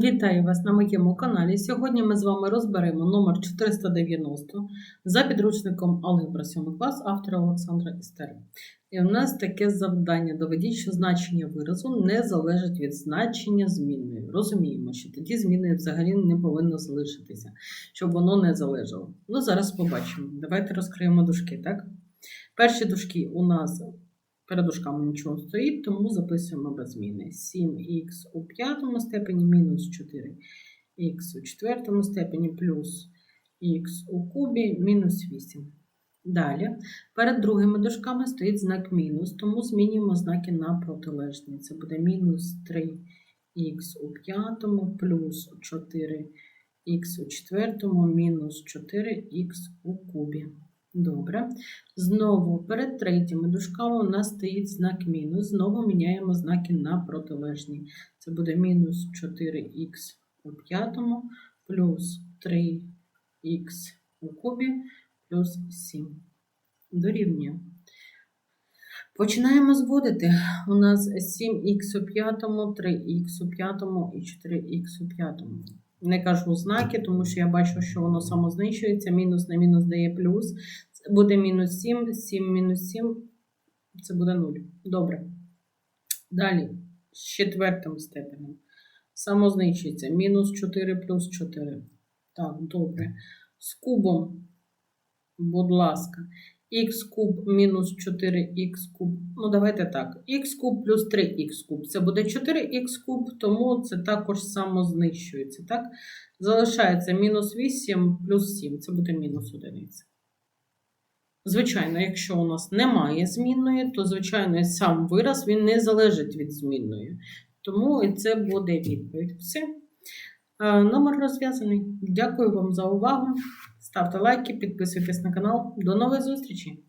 Вітаю вас на моєму каналі. Сьогодні ми з вами розберемо номер 490 за підручником Алгебра 7 клас автора Олександра Істера. І у нас таке завдання. Доведіть, що значення виразу не залежить від значення змінної. Розуміємо, що тоді зміною взагалі не повинно залишитися, щоб воно не залежало. Ну, зараз побачимо. Давайте розкриємо дужки, так? Перші дужки у нас Перед дужками нічого стоїть, тому записуємо без зміни. 7х у п'ятому степені мінус 4х у четвертому степені плюс х у кубі мінус 8. Далі, перед другими дужками стоїть знак мінус, тому змінюємо знаки на протилежні. Це буде мінус 3х у п'ятому плюс 4х у четвертому мінус 4х у кубі. Добре. Знову перед третіми дужками у нас стоїть знак мінус. Знову міняємо знаки на протилежні. Це буде мінус 4х у п'ятому плюс 3х у кубі плюс 7. Дорівнює. Починаємо зводити. У нас 7х у п'ятому, 3х у п'ятому і 4х у п'ятому. Не кажу знаки, тому що я бачу, що воно самознищується. Мінус на мінус дає плюс. Це буде мінус 7, 7 мінус 7, це буде 0. Добре. Далі, з четвертим степенем. Самознищується. Мінус 4 плюс 4. Так, добре. З кубом, будь ласка, х куб мінус 4х куб. Ну, давайте так. х куб плюс 3х куб. Це буде 4х куб, тому це також самознищується. Так? Залишається мінус 8 плюс 7. Це буде мінус 1. Звичайно, якщо у нас немає змінної, то, звичайно, сам вираз він не залежить від змінної. Тому і це буде відповідь. Все. Е, Номер розв'язаний. Дякую вам за увагу. Ставте лайки, підписуйтесь на канал. До нових зустрічей!